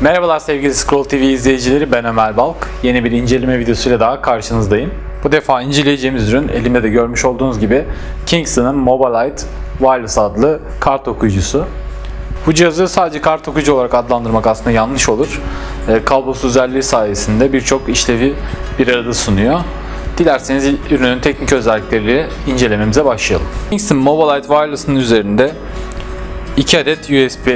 Merhabalar sevgili Scroll TV izleyicileri ben Ömer Balk. Yeni bir inceleme videosuyla daha karşınızdayım. Bu defa inceleyeceğimiz ürün elimde de görmüş olduğunuz gibi Kingston'ın Mobilite Wireless adlı kart okuyucusu. Bu cihazı sadece kart okuyucu olarak adlandırmak aslında yanlış olur. E, kablosuz özelliği sayesinde birçok işlevi bir arada sunuyor. Dilerseniz ürünün teknik özellikleriyle incelememize başlayalım. Kingston Mobilite Wireless'ın üzerinde 2 adet USB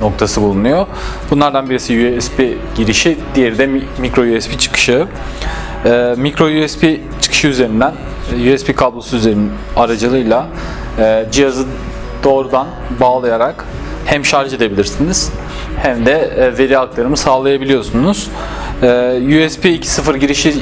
noktası bulunuyor. Bunlardan birisi USB girişi, diğeri de mi- micro USB çıkışı. Ee, micro USB çıkışı üzerinden USB kablosu üzerinin aracılığıyla e, cihazı doğrudan bağlayarak hem şarj edebilirsiniz hem de e, veri aktarımı sağlayabiliyorsunuz. Ee, USB 2.0 girişi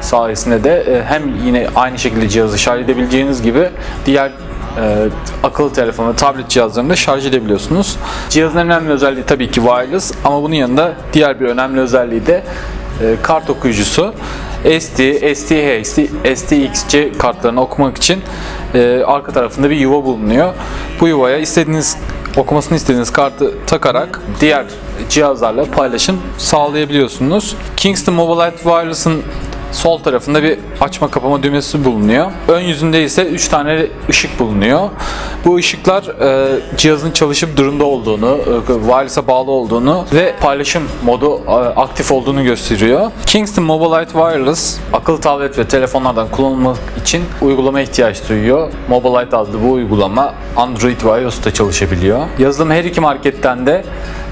sayesinde de e, hem yine aynı şekilde cihazı şarj edebileceğiniz gibi diğer e, akıllı telefon ve tablet cihazlarında şarj edebiliyorsunuz. Cihazın en önemli özelliği tabii ki wireless ama bunun yanında diğer bir önemli özelliği de e, kart okuyucusu. SD, STH, STXC kartlarını okumak için e, arka tarafında bir yuva bulunuyor. Bu yuvaya istediğiniz okumasını istediğiniz kartı takarak diğer cihazlarla paylaşım sağlayabiliyorsunuz. Kingston Mobilite Wireless'ın Sol tarafında bir açma kapama düğmesi bulunuyor. Ön yüzünde ise 3 tane ışık bulunuyor. Bu ışıklar e, cihazın çalışıp durumda olduğunu, e, wireless'a bağlı olduğunu ve paylaşım modu e, aktif olduğunu gösteriyor. Kingston Mobilite Wireless akıllı tablet ve telefonlardan kullanılmak için uygulama ihtiyaç duyuyor. Mobilite adlı bu uygulama Android ve iOS'ta çalışabiliyor. Yazılımı her iki marketten de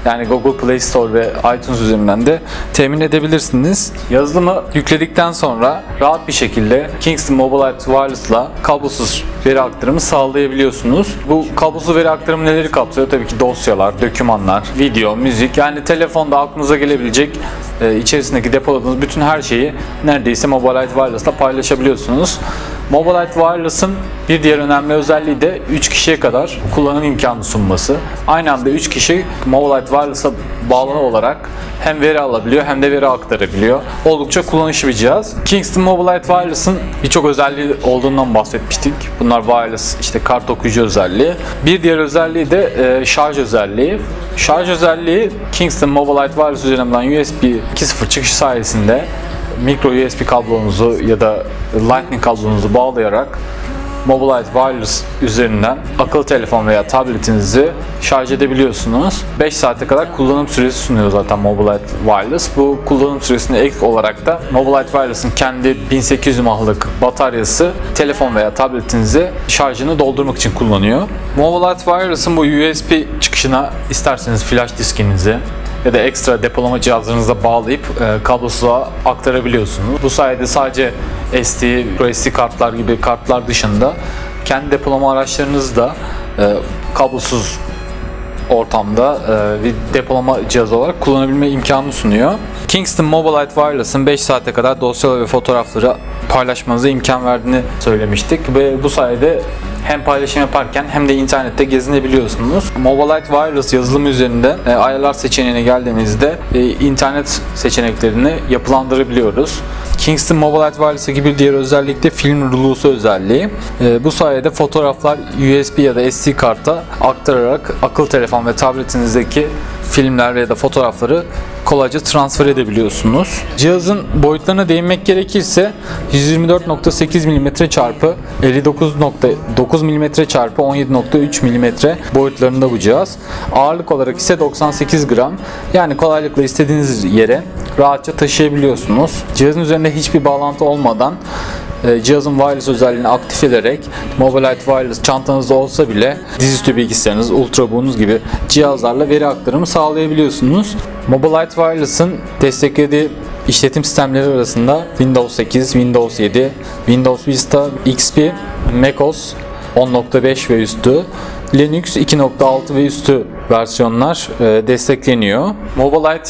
yani Google Play Store ve iTunes üzerinden de temin edebilirsiniz. Yazılımı yükledikten sonra rahat bir şekilde Kingston Mobilite Wireless'la kablosuz veri aktarımı sağlayabiliyorsunuz. Bu kablosuz veri aktarımı neleri kapsıyor? Tabii ki dosyalar, dokümanlar, video, müzik yani telefonda aklınıza gelebilecek e, içerisindeki depoladığınız bütün her şeyi neredeyse Mobilite Wireless'la paylaşabiliyorsunuz. Mobilite Wireless'ın bir diğer önemli özelliği de 3 kişiye kadar kullanım imkanı sunması. Aynı anda 3 kişi Mobilite Wireless'a bağlı olarak hem veri alabiliyor hem de veri aktarabiliyor. Oldukça kullanışlı bir cihaz. Kingston Mobilite Wireless'ın birçok özelliği olduğundan bahsetmiştik. Bunlar wireless işte kart okuyucu özelliği. Bir diğer özelliği de e, şarj özelliği. Şarj özelliği Kingston Mobilite Wireless üzerinden USB 2.0 çıkışı sayesinde micro USB kablonuzu ya da Lightning kablonuzu bağlayarak Mobilite Wireless üzerinden akıllı telefon veya tabletinizi şarj edebiliyorsunuz. 5 saate kadar kullanım süresi sunuyor zaten Mobilite Wireless. Bu kullanım süresine ek olarak da Mobilite Wireless'ın kendi 1800 mAh'lık bataryası telefon veya tabletinizi şarjını doldurmak için kullanıyor. Mobilite Wireless'ın bu USB çıkışına isterseniz flash diskinizi ya da ekstra depolama cihazlarınıza bağlayıp e, kablosuza aktarabiliyorsunuz. Bu sayede sadece SD, microSD kartlar gibi kartlar dışında kendi depolama araçlarınızı da e, kablosuz ortamda e, bir depolama cihazı olarak kullanabilme imkanı sunuyor. Kingston Mobilite Wireless'ın 5 saate kadar dosyaları ve fotoğrafları paylaşmanıza imkan verdiğini söylemiştik ve bu sayede hem paylaşım yaparken hem de internette gezinebiliyorsunuz. Mobilite Wireless yazılımı üzerinde e, ayarlar seçeneğine geldiğimizde e, internet seçeneklerini yapılandırabiliyoruz. Kingston Mobilite Wireless'taki bir diğer özellik de film rulusu özelliği. E, bu sayede fotoğraflar USB ya da SD karta aktararak akıl telefon ve tabletinizdeki filmler ya da fotoğrafları kolayca transfer edebiliyorsunuz. Cihazın boyutlarına değinmek gerekirse 124.8 mm çarpı 59.9 mm çarpı 17.3 mm boyutlarında bu cihaz. Ağırlık olarak ise 98 gram. Yani kolaylıkla istediğiniz yere rahatça taşıyabiliyorsunuz. Cihazın üzerinde hiçbir bağlantı olmadan cihazın wireless özelliğini aktif ederek Mobilite Wireless çantanızda olsa bile dizüstü bilgisayarınız, ultrabook'unuz gibi cihazlarla veri aktarımı sağlayabiliyorsunuz. Mobilite Wireless'ın desteklediği işletim sistemleri arasında Windows 8, Windows 7, Windows Vista, XP, macOS 10.5 ve üstü, Linux 2.6 ve üstü versiyonlar e, destekleniyor. Mobilite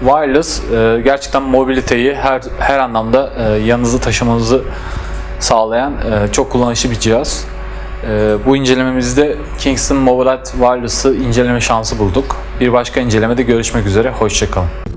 Wireless e, gerçekten mobiliteyi her her anlamda e, yanınızı taşımanızı sağlayan e, çok kullanışlı bir cihaz. E, bu incelememizde Kingston Mobilite Wireless'ı inceleme şansı bulduk. Bir başka incelemede görüşmek üzere, hoşçakalın.